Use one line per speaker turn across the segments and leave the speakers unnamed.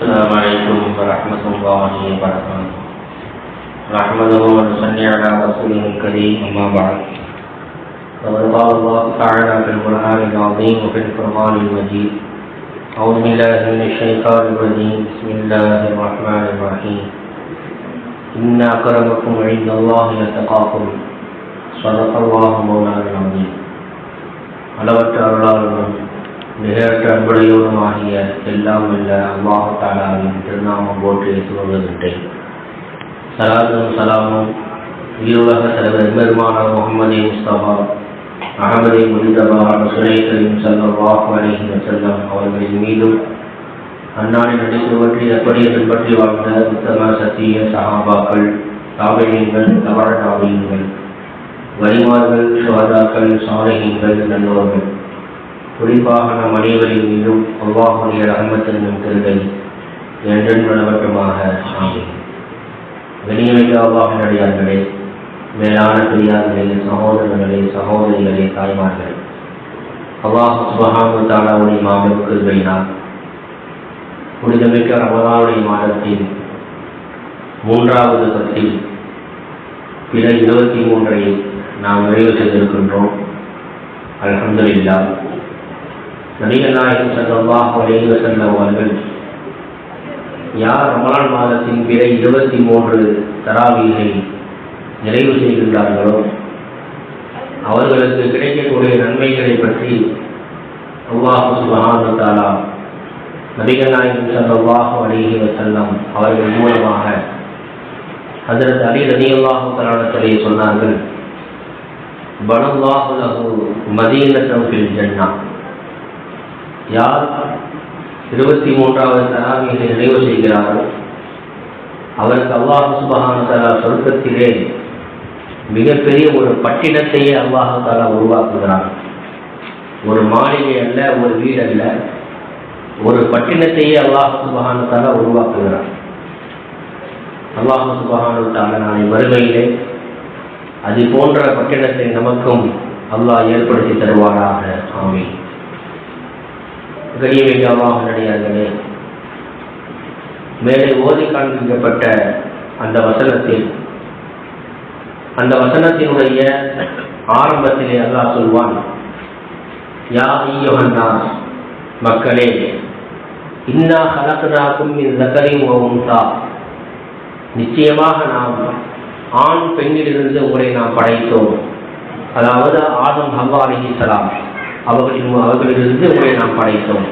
السلام عليكم ورحمة الله وبركاته نحمده ونصلي على رسوله الكريم أما بعد فقد قال الله تعالى في القرآن العظيم وفي القرآن المجيد أعوذ بالله من الشيطان الرجيم بسم الله الرحمن الرحيم إن أكرمكم عند الله يتقاكم صدق الله مولانا العظيم அளவற்ற அருளாளரும் நிகழற்ற எல்லாம் உள்ள அல்லாஹ் தாலாவின் திருநாமம் போற்றி துவங்குகின்றேன் சலாத்தும் சலாமும் இருலக தலைவர் பெருமான முகமது முஸ்தபா அகமது முனிதபா ரசுலை கரீம் சல்லாஹ் அலைஹி செல்லம் அவர்களின் மீதும் அந்நாளின் நடித்து பற்றி எப்படி பின்பற்றி வாழ்ந்த உத்தம சத்திய சஹாபாக்கள் தாபையங்கள் தவற தாபையங்கள் வலிமார்கள் சுவாதாக்கள் சாலையங்கள் நல்லோர்கள். குறிப்பாக நம் அனைவரின் மீதும் அல்லாஹுடைய அகமத்தின் திருகை என்றென்று நடவட்டமாக ஆகும் வெளியமைக்க அல்லாஹினடியார்களே மேலான பெரியார்களே சகோதரர்களே சகோதரிகளே தாய்மார்களே அல்லாஹ் சுபஹானு தாலாவுடைய மாபெரும் கிருபையினால் புனிதமிக்க ரமதானுடைய மாதத்தின் மூன்றாவது பத்தில் பிற இருபத்தி மூன்றை நாம் நிறைவு செய்திருக்கின்றோம். அல்ஹம்துலில்லா நபிகள் நாயகம் சல்லாஹ் அலைஹி அவர்கள் யார் ரமலான் மாதத்தின் பிற இருபத்தி மூன்று தராவீகை நிறைவு செய்கின்றார்களோ அவர்களுக்கு கிடைக்கக்கூடிய நன்மைகளை பற்றி அல்லாஹ் சுபஹானு தாலா நபிகள் நாயகம் சல்லாஹ் அலைஹி வஸல்லம் அவர்கள் மூலமாக அதற்கு அலி ரதி அல்லாஹு சொன்னார்கள் பனல்லாஹு லஹு மதீனத்தம் ஃபில் ஜன்னா. யார் இருபத்தி மூன்றாவது தராவிகளை நிறைவு செய்கிறாரோ அவருக்கு அல்லாஹு சுபஹான தலா சொர்க்கத்திலே மிகப்பெரிய ஒரு பட்டினத்தையே அல்லாஹு உருவாக்குகிறார் ஒரு மாளிகை அல்ல ஒரு வீடு அல்ல ஒரு பட்டினத்தையே அல்லாஹு சுபஹான உருவாக்குகிறார் அல்லாஹு சுபஹானு தாலா நாளை வருகையிலே அது போன்ற பட்டினத்தை நமக்கும் அல்லாஹ் ஏற்படுத்தி தருவாராக ஆமீன். கரியவையாவாக நடிகார்களே மேலே ஓதி காண்பிக்கப்பட்ட அந்த வசனத்தில் அந்த வசனத்தினுடைய ஆரம்பத்திலே அல்லாஹ் சொல்வான் யா ஐயோன்னா மக்களே இன்னா கலக்கனாக்கும் இந்த கரியும் நிச்சயமாக நாம் ஆண் பெண்ணிலிருந்து உங்களை நாம் படைத்தோம். அதாவது ஆதம் ஹவா அலிஹிசலாம் அவர்களின் அவர்களிலிருந்து உங்களை நாம் படைத்தோம்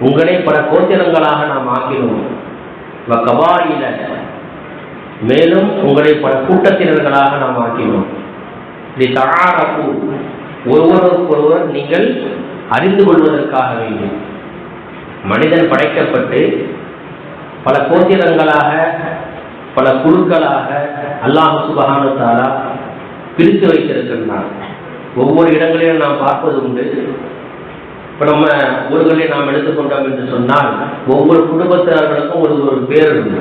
உங்களை பல கோத்திரங்களாக நாம் ஆக்கினோம் வ கபாயில மேலும் உங்களை பல கூட்டத்தினர்களாக நாம் ஆக்கினோம் இது தகாரப்பு ஒருவருக்கொருவர் நீங்கள் அறிந்து கொள்வதற்காக வேண்டும் மனிதன் படைக்கப்பட்டு பல கோத்திரங்களாக பல குழுக்களாக அல்லாஹு சுபஹானு பிரித்து வைத்திருக்கின்றான் ஒவ்வொரு இடங்களிலும் நாம் பார்ப்பது உண்டு. இப்போ நம்ம ஊர்களை நாம் எடுத்துக்கொண்டோம் என்று சொன்னால் ஒவ்வொரு குடும்பத்தினர்களுக்கும் ஒரு ஒரு பேர் உண்டு.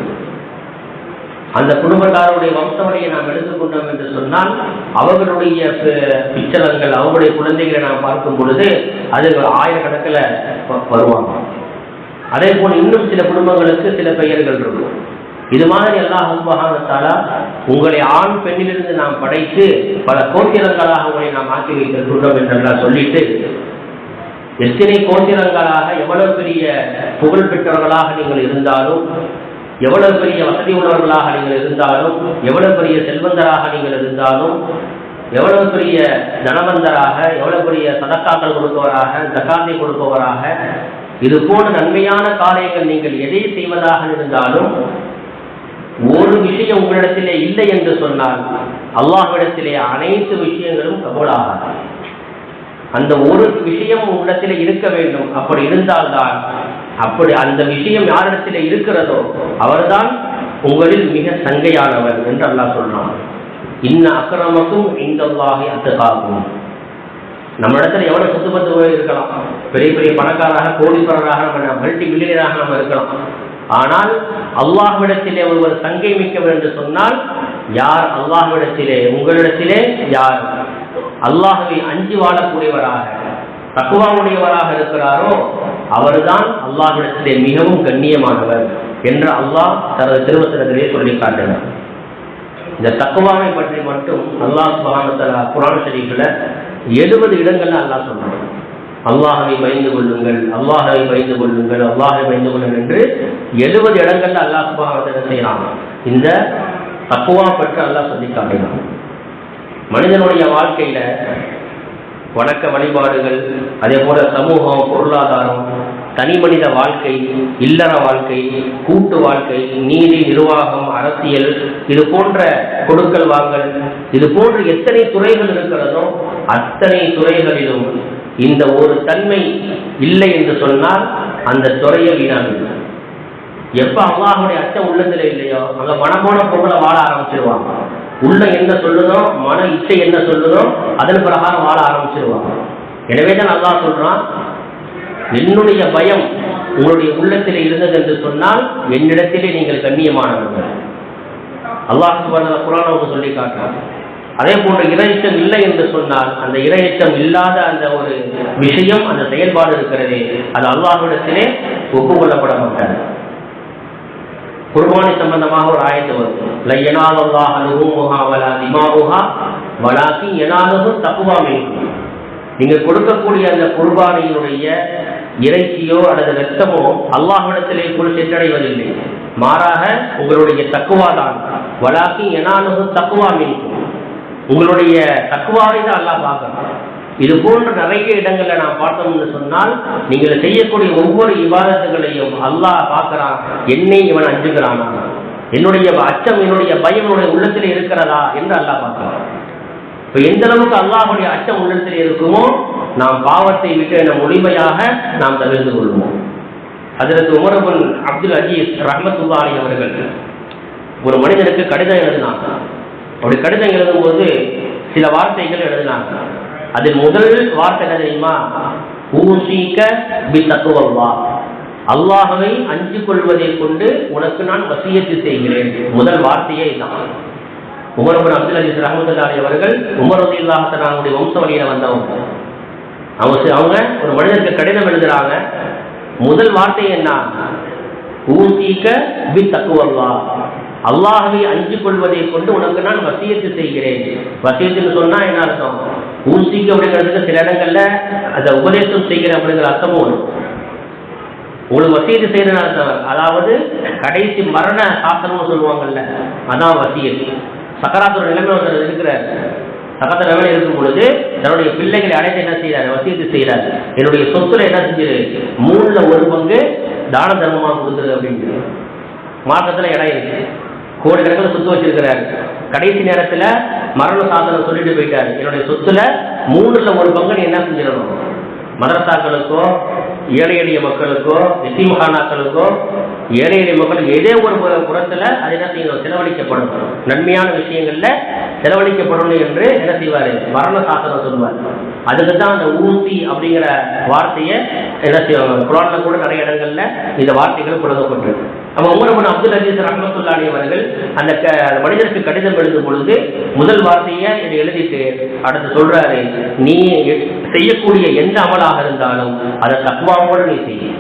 அந்த குடும்பத்தாருடைய வம்சவனையை நாம் எடுத்துக்கொண்டோம் என்று சொன்னால் அவர்களுடைய பிச்சலங்கள் அவர்களுடைய குழந்தைகளை நாம் பார்க்கும் பொழுது அது ஆயிரக்கணக்கில் வருவாங்க. அதே போல் இன்னும் சில குடும்பங்களுக்கு சில பெயர்கள் இருக்கும். இது மாதிரி அல்லாஹ் அல்பஹானத்தாலா உங்களை ஆண் பெண்ணிலிருந்து நாம் படைத்து பல கோத்திரங்களாக உங்களை நாம் ஆக்கி வைத்திருக்கின்றோம் என்றெல்லாம் சொல்லிட்டு எத்தனை கோத்திரங்களாக எவ்வளவு பெரிய புகழ் பெற்றவர்களாக நீங்கள் இருந்தாலும் எவ்வளவு பெரிய வசதி உள்ளவர்களாக நீங்கள் இருந்தாலும் எவ்வளவு பெரிய செல்வந்தராக நீங்கள் இருந்தாலும் எவ்வளவு பெரிய தனவந்தராக எவ்வளவு பெரிய சதக்காக்கள் கொடுப்பவராக தக்காத்தை கொடுப்பவராக இது போன்ற நன்மையான காரியங்கள் நீங்கள் எதை செய்வதாக இருந்தாலும் ஒரு விஷயம் உங்களிடத்திலே இல்லை என்று சொன்னால் அல்லாஹ்விடத்திலே அனைத்து விஷயங்களும் கபூலாகாது. அந்த ஒரு விஷயம் உங்களிடத்திலே இருக்க வேண்டும். அப்படி இருந்தால்தான் அப்படி அந்த விஷயம் யாரிடத்திலே இருக்கிறதோ அவர்தான் உங்களில் மிக சங்கையானவர் என்று அல்லாஹ் சொல்றான். இன்ன அக்கிரமக்கும் இங்கல்லாகி அத்துக்காகும் நம்ம இடத்துல எவ்வளவு சொத்து பத்து இருக்கலாம்? பெரிய பெரிய பணக்காரராக கோடீஸ்வரராக நம்ம மல்டி மில்லியனராக நம்ம இருக்கலாம். ஆனால் அல்லாஹ்விடத்திலே ஒருவர் சங்கை மிக்கவர் என்று சொன்னால் யார் அல்லாஹ்விடத்திலே உங்களிடத்திலே யார் அல்லாஹுவை அஞ்சி வாழக்கூடியவராக தக்குவாவுடையவராக இருக்கிறாரோ அவர்தான் அல்லாஹ்விடத்திலே மிகவும் கண்ணியமானவர் என்று அல்லாஹ் தனது திருவசனத்திலே சொல்லி காட்டினார். இந்த தக்குவாவை பற்றி மட்டும் அல்லாஹ் சுபானத்தலா குரான் ஷரீஃபில் எழுபது இடங்கள்ல அல்லாஹ் சொன்னார் அல்லாஹவை பயந்து கொள்ளுங்கள் அல்லாஹவை பயந்து கொள்ளுங்கள் அல்லாஹை பயந்து கொள்ளுங்கள் என்று எழுபது இடங்கள்ல அல்லாஹ் சுபானத்தை செய்யறான் இந்த தப்புவா பற்றி அல்லாஹ் சொல்லி காட்டினான். மனிதனுடைய வாழ்க்கையில வணக்க வழிபாடுகள் அதே போல சமூகம் பொருளாதாரம் தனி மனித வாழ்க்கை இல்லற வாழ்க்கை கூட்டு வாழ்க்கை நீதி நிர்வாகம் அரசியல் இது போன்ற கொடுக்கல் வாங்கல் இது போன்ற எத்தனை துறைகள் இருக்கிறதோ அத்தனை துறைகளிலும் இந்த ஒரு தன்மை இல்லை என்று சொன்னால் அந்த துறையை வீணாகுது எப்ப அல்லாஹுடைய அச்சம் உள்ளத்துல இல்லையோ அங்க மனமோன பொருளை வாழ ஆரம்பிச்சிருவாங்க. உள்ள என்ன சொல்லுதோ மன இச்சை என்ன சொல்லுதோ அதன் பிரகாரம் வாழ ஆரம்பிச்சிருவாங்க. எனவே தான் அல்லாஹ் சொல்றான் என்னுடைய பயம் உங்களுடைய உள்ளத்தில் இருந்தது என்று சொன்னால் என்னிடத்திலே நீங்கள் கண்ணியமானவர்கள். அல்லாஹ் குரானுக்கு சொல்லி காட்டுறாங்க அதே போன்ற இரையச்சம் இல்லை என்று சொன்னால் அந்த இரையச்சம் இல்லாத அந்த ஒரு விஷயம் அந்த செயல்பாடு இருக்கிறதே அது அல்லாஹ்விடத்திலே ஒப்புக்கொள்ளப்பட மாட்டார் குர்பானி சம்பந்தமாக ஒரு ஆயத்து வரும் லையனாலல்லாஹ் அனுகுமுஹா வலா திமாவுஹா வலாக்கி எனாலுகு தப்புவா நீங்க கொடுக்கக்கூடிய அந்த குர்பானியினுடைய இறைச்சியோ அல்லது ரத்தமோ அல்லாஹ்விடத்திலே கூட சென்றடைவதில்லை. மாறாக உங்களுடைய தக்குவாதான் வடாக்கி வலாக்கி எனாலுகு தக்குவா உங்களுடைய தக்குவாவை தான் அல்லாஹ் பார்க்கணும். இது போன்ற நிறைய இடங்கள்ல நான் பார்த்தோம்னு சொன்னால் நீங்கள் செய்யக்கூடிய ஒவ்வொரு விவாதத்துகளையும் அல்லாஹ் பார்க்கிறான். என்னை இவன் அஞ்சுகிறானா? என்னுடைய அச்சம் என்னுடைய பயம் என்னுடைய உள்ளத்தில் இருக்கிறதா என்று அல்லாஹ் பார்க்கிறான். இப்போ எந்த அளவுக்கு அல்லாஹுடைய அச்சம் உள்ளத்தில் இருக்குமோ நாம் பாவத்தை விட்டு என முழுமையாக நாம் தவிர்த்து கொள்வோம். அதற்கு உமரபுல் அப்துல் அஜீஸ் ரஹமத்துல்லாரி அவர்கள் ஒரு மனிதனுக்கு கடிதம் எழுதினாங்க. அப்படி கடிதம் எழுதும்போது சில வார்த்தைகள் எழுதினாங்க. அதில் முதல் வார்த்தை என்ன தெரியுமா? ஊசிக்க பி தத்துவல்வா அல்லாஹவை அஞ்சு கொள்வதை கொண்டு உனக்கு நான் வசியத்து செய்கிறேன். முதல் வார்த்தையே இதுதான். உமரபுன் அப்துல் அஜீஸ் ரஹமத்துல்லாஹி அவர்கள் உமரது ரதி வம்ச வழியில வந்தவங்க. அவங்க அவங்க ஒரு மனிதருக்கு கடிதம் எழுதுறாங்க. முதல் வார்த்தை என்ன? ஊசிக்க பி தக்குவல்லா அல்லாஹவை அஞ்சு கொள்வதை கொண்டு உனக்கு நான் வசியத்து செய்கிறேன். வசியத்துன்னு சொன்னா என்ன அர்த்தம்? ஊசிக்கு அப்படிங்கிறதுக்கு சில இடங்கள்ல அந்த உபதேசம் செய்கிற அப்படிங்கிற அர்த்தமும் வரும் உங்களுக்கு வசியத்து செய்யற அர்த்தம். அதாவது கடைசி மரண சாஸ்திரம்னு சொல்லுவாங்கல்ல அதான் வசியத்து. சக்கராத்தோட நிலைமை ஒருத்தர் இருக்கிறார். சகத்த நிலைமை இருக்கும் பொழுது தன்னுடைய பிள்ளைகளை அடைத்து என்ன செய்யறாரு வசியத்து செய்யறாரு என்னுடைய சொத்துல என்ன செஞ்சிரு? மூணுல ஒரு பங்கு தான தர்மமா கொடுத்துரு அப்படின்னு மார்க்கத்துல இடம் இருக்கு. கோடிக்கணக்கில் சொத்து வச்சிருக்கிறாரு. கடைசி நேரத்தில் மரண சாதனை சொல்லிட்டு போயிட்டாரு. என்னுடைய சொத்துல மூணுல ஒரு பங்கு நீ என்ன செஞ்சிடணும்? மதரசாக்களுக்கோ ஏழை எளிய மக்களுக்கோ எத்திமகானாக்களுக்கோ ஏழை எளிய மக்களுக்கு ஏதே ஒரு பு- புறத்துல அது என்ன செய்யணும்? செலவழிக்கப்படும் நன்மையான விஷயங்கள்ல செலவழிக்கப்படணும் என்று என்ன செய்வார்? மரண சாசனம் சொல்லுவார் அதுக்கு தான் அந்த ஊசி அப்படிங்கிற வார்த்தையை என்ன செய்வாங்க? குரான்ல கூட நிறைய இடங்கள்ல இந்த வார்த்தைகள் புழங்கப்பட்டிருக்கு நம்ம உமரபுன் அப்துல் அஜீஸ் ரஹமத்துல்லாடி அவர்கள் அந்த க- மனிதருக்கு கடிதம் எழுதும் பொழுது முதல் வார்த்தையை இதை எழுதிட்டு அடுத்து சொல்றாரு நீ செய்யக்கூடிய எந்த அமலாக இருந்தாலும் அதை தக்குவாவோட நீ செய்ய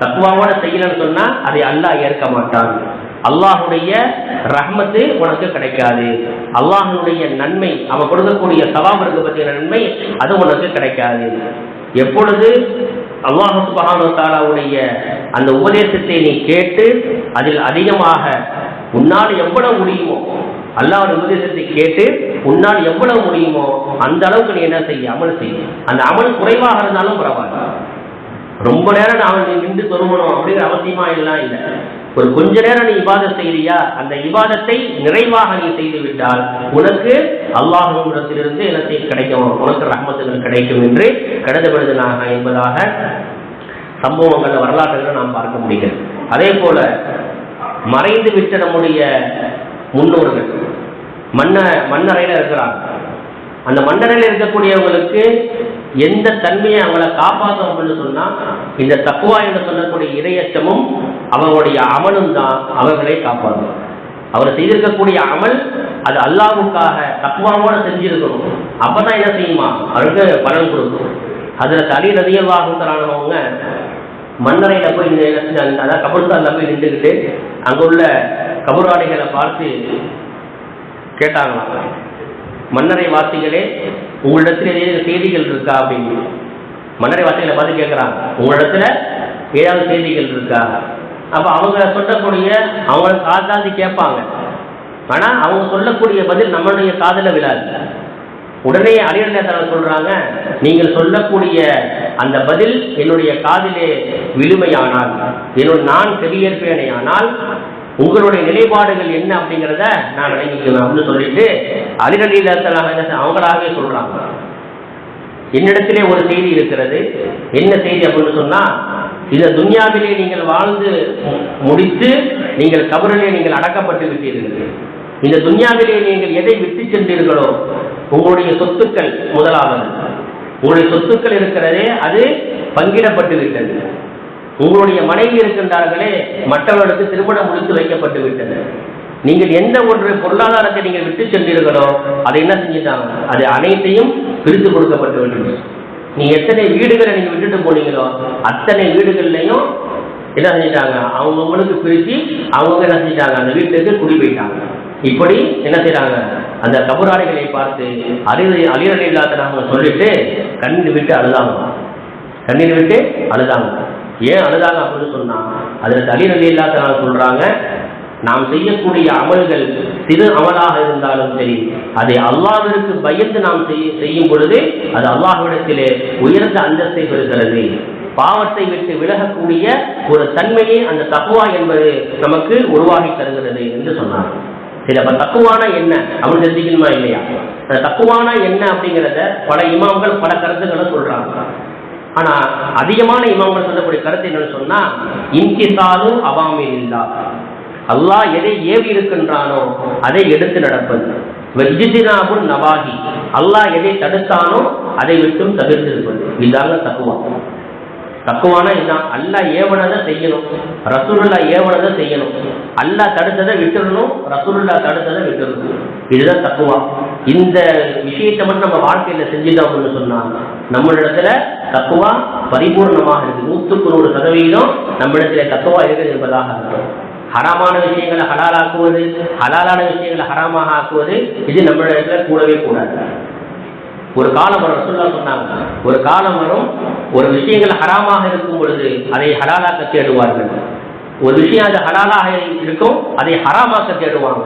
தக்குவாவோட செய்யலன்னு சொன்னா அதை அல்லாஹ் ஏற்க மாட்டான். அல்லாஹுடைய ரஹ்மத்து உனக்கு கிடைக்காது. அல்லாஹனுடைய நன்மை அவன் கொடுக்கக்கூடிய சவாப் இருக்கு பற்றிய நன்மை அது உனக்கு கிடைக்காது. எப்பொழுது அல்லாஹு சுபஹானு அந்த உபதேசத்தை நீ கேட்டு அதில் அதிகமாக உன்னால் எவ்வளவு முடியுமோ அல்லாவோட உபதேசத்தை கேட்டு உன்னால் எவ்வளவு முடியுமோ அந்த அளவுக்கு நீ என்ன செய்ய அமல் செய்ய அந்த அமல் குறைவாக இருந்தாலும் பரவாயில்ல. ரொம்ப நேரம் நான் நீ நின்று தொழுவணும் அப்படிங்கிற அவசியமா எல்லாம் இல்லை. ஒரு கொஞ்ச நேரம் நீ இபாதத் செய்தியா அந்த இபாதத்தை நிறைவாக நீ செய்து விட்டால் உனக்கு அல்லாஹிடத்திலிருந்து என்ன கிடைக்கும். உனக்கு ரஹமத்துகள் கிடைக்கும் என்று கருதப்படுதலாக என்பதாக சம்பவங்கள் வரலாற்றுகளை நாம் பார்க்க முடிகிறது. அதே போல மறைந்து விட்ட நம்முடைய முன்னோர்கள் மன்ன மண்ணறையில் இருக்கிறாங்க. அந்த மன்னரையில் இருக்கக்கூடியவங்களுக்கு எந்த தன்மையை அவங்கள காப்பாற்றும் அப்படின்னு சொன்னா இந்த தக்குவா என்று சொல்லக்கூடிய இரையச்சமும் அவங்களுடைய அமலும் தான் அவர்களை காப்பாற்றும். அவர் செய்திருக்கக்கூடிய அமல் அது அல்லாவுக்காக தக்குவாவோட செஞ்சிருக்கணும். அப்பதான் என்ன செய்யுமா அவருக்கு பலன் கொடுக்கும். அதில் தலி ரதியவாகுத்தரானவங்க மன்னரையில போய் இந்த அதாவது கபுர்ஸ்தான்ல போய் நின்றுக்கிட்டு அங்குள்ள உள்ள பார்த்து கேட்டாங்களாம். மன்னரை வாசிகளே உங்களிடத்தில் ஏதாவது செய்திகள் இருக்கா அப்படின்னு? மன்னரை வாசிகளை பார்த்து கேட்குறாங்க. உங்களிடத்துல ஏதாவது செய்திகள் இருக்கா? அப்போ அவங்க சொல்லக்கூடிய அவங்கள காத்தாந்து கேட்பாங்க. ஆனால் அவங்க சொல்லக்கூடிய பதில் நம்மளுடைய காதில் விழாது. உடனே அரியர்நேசன் சொல்றாங்க நீங்கள் சொல்லக்கூடிய அந்த பதில் என்னுடைய காதிலே விழுமையானால் என்னுடைய நான் செவியேற்பேனே ஆனால் உங்களுடைய நிலைப்பாடுகள் என்ன அப்படிங்கிறத நான் நினைக்கிறேன் அப்படின்னு சொல்லிட்டு என்ன அவங்களாகவே சொல்றாங்க. என்னிடத்திலே ஒரு செய்தி இருக்கிறது. என்ன செய்தி அப்படின்னு சொன்னா இந்த துன்யாவிலே நீங்கள் வாழ்ந்து முடித்து நீங்கள் கபரிலே நீங்கள் அடக்கப்பட்டு விட்டீர்கள். இந்த துன்யாவிலே நீங்கள் எதை விட்டு சென்றீர்களோ உங்களுடைய சொத்துக்கள் முதலாவது. உங்களுடைய சொத்துக்கள் இருக்கிறதே அது பங்கிடப்பட்டு விட்டது. உங்களுடைய மனைவி இருக்கின்றார்களே மற்றவர்களுக்கு திருமணம் முடித்து வைக்கப்பட்டு விட்டது. நீங்கள் எந்த ஒரு பொருளாதாரத்தை நீங்கள் விட்டு சென்றீர்களோ அதை என்ன செஞ்சுட்டாங்க? அது அனைத்தையும் பிரித்து கொடுக்கப்பட்டு விட்டது. நீ எத்தனை வீடுகளை நீங்க விட்டுட்டு போனீங்களோ அத்தனை வீடுகள்லையும் என்ன செஞ்சிட்டாங்க? அவங்கவுங்களுக்கு பிரித்து அவங்க என்ன செஞ்சிட்டாங்க? அந்த வீட்டுக்கு குடி போயிட்டாங்க. இப்படி என்ன செய்யறாங்க அந்த கபுராடைகளை பார்த்து அறிவு அழியலை இல்லாத சொல்லிட்டு கண்ணீர் விட்டு அழுதாங்க. கண்ணீர் விட்டு அழுதாங்க. ஏன் அழுதாங்க அப்படின்னு சொன்னா அதுல அலி இல்லாதனால சொல்றாங்க நாம் செய்யக்கூடிய அமல்கள் சிறு அமலாக இருந்தாலும் சரி அதை அல்லாவிற்கு பயந்து நாம் செய்யும் பொழுது அது அல்லாஹ்விடத்திலே உயர்ந்த அந்தஸ்தை பெறுகிறது. பாவத்தை விட்டு விலகக்கூடிய ஒரு தன்மையை அந்த தக்குவா என்பது நமக்கு உருவாகி தருகிறது என்று சொன்னார். சரி அப்ப தக்குவான என்ன அப்படின்னு தெரிஞ்சுக்கணுமா இல்லையா? அந்த என்ன அப்படிங்கிறத பல இமாம்கள் பல கருத்துக்களை சொல்றாங்க. ஆனா அதிகமான இமாமல் சொல்லக்கூடிய கருத்து என்னன்னு சொன்னா இன்கிசாலும் அவாமில் இல்லா அல்லாஹ் எதை ஏவி இருக்கின்றானோ அதை எடுத்து நடப்பது. வெஜிதினாபுன் நவாகி அல்லாஹ் எதை தடுத்தானோ அதை விட்டும் தவிர்த்திருப்பது இதாங்க தக்குவா. தக்குவானா இதுதான் அல்லா ஏவனதை செய்யணும். ரசூலுல்லா ஏவனதை செய்யணும். அல்லா தடுத்ததை விட்டுடணும் ரசூலுல்லா தடுத்ததை விட்டுடணும் இதுதான் தக்குவா. இந்த விஷயத்தை மட்டும் நம்ம வாழ்க்கையில செஞ்சுட்டோம் அப்படின்னு சொன்னா நம்மளிடத்துல தக்குவா பரிபூர்ணமாக இருக்கு நூற்றுக்கு நூறு சதவீதம் நம்மிடத்திலே தக்குவா இருக்குது என்பதாக இருக்கும் ஹராமான விஷயங்களை ஹலாலாக்குவது ஹலாலான விஷயங்களை ஹராமாக ஆக்குவது இது நம்மளிடத்துல கூடவே கூடாது. ஒரு காலம் வரும் சொல்ல சொன்னாங்க. ஒரு காலம் வரும் ஒரு விஷயங்கள் ஹராமாக இருக்கும் பொழுது அதை ஹலாலாக்க தேடுவார்கள். ஒரு விஷயம் அது ஹலாலாக இருக்கும் அதை ஹராமாக்க தேடுவாங்க.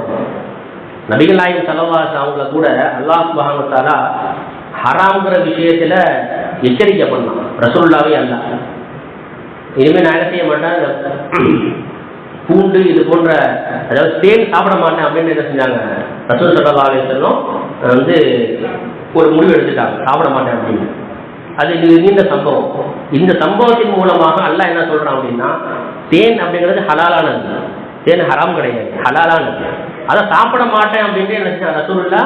நபிகள் நாயகம் சலவாஸ் அவங்கள கூட அல்லாஹ் சுபாமத்தாலா ஹராம்ங்கிற விஷயத்துல எச்சரிக்கை பண்ணலாம் ரசூல்லாவே அல்ல. இனிமேல் நான் என்ன செய்ய மாட்டேன்? பூண்டு இது போன்ற அதாவது தேன் சாப்பிட மாட்டேன் அப்படின்னு என்ன செஞ்சாங்க? ரசூல் சல்லா வந்து ஒரு முடிவு எடுத்துட்டாங்க. சாப்பிட மாட்டேன் அப்படின்னு. அது நீண்ட சம்பவம். இந்த சம்பவத்தின் மூலமாக அல்ல என்ன சொல்றான் அப்படின்னா தேன் அப்படிங்கிறது ஹலாலானது. தேன் ஹராம் கிடையாது. ஹலாலானது அதை சாப்பிட மாட்டேன் அப்படின்னு என்ன ரசூல்லா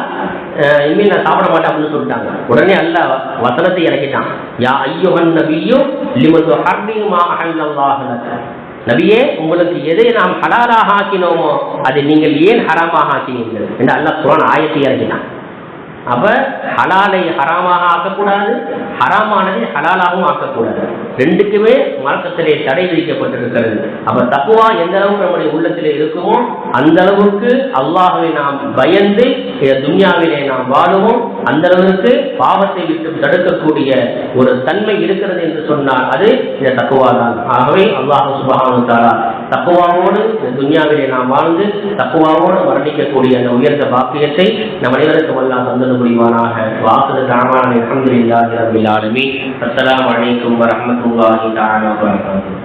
இனிமேல் நான் சாப்பிட மாட்டேன் அப்படின்னு சொல்லிட்டாங்க. உடனே அல்ல வசனத்தை இறக்கிட்டான். யா ஐயோகன் நபியும் லிமது ஹர்டியுமா அஹல்லாஹ் நபியே உங்களுக்கு எதை நாம் ஹலாலாக ஆக்கினோமோ அதை நீங்கள் ஏன் ஹராமாக ஆக்கினீர்கள்? என்று அல்ல குரான் ஆயத்தை இறங்கினான் அப்ப ஹலாலை ஹராமாக ஆக்கக்கூடாது ஹராமானதை ஹலாலாகவும் ஆக்கக்கூடாது. ரெண்டுக்குமே மார்க்கத்திலே தடை விதிக்கப்பட்டிருக்கிறது. அப்ப தப்புவா எந்த அளவுக்கு நம்முடைய உள்ளத்திலே இருக்குமோ அந்த அளவுக்கு அல்லாஹுவை நாம் பயந்து துன்யாவிலே நாம் வாழுவோம். அந்த அளவுக்கு பாவத்தை விட்டு தடுக்கக்கூடிய ஒரு தன்மை இருக்கிறது என்று சொன்னால் அது இந்த தக்குவா தான் ஆகவே அல்லாஹு சுபானுத்தாரா தப்புவாவோடு இந்த துன்யாவிலே நாம் வாழ்ந்து தப்புவாவோடு மரணிக்கக்கூடிய அந்த உயர்ந்த பாக்கியத்தை நம் அனைவருக்கும் அல்லா தந்தது புரிவானாக. வாக்குது தாமான அலமதுல்லாஹி ரபில் ஆலமீன். அஸ்ஸலாமு அலைக்கும் வரஹ்மத்துல்லாஹி தஆலா வபரகாத்துஹு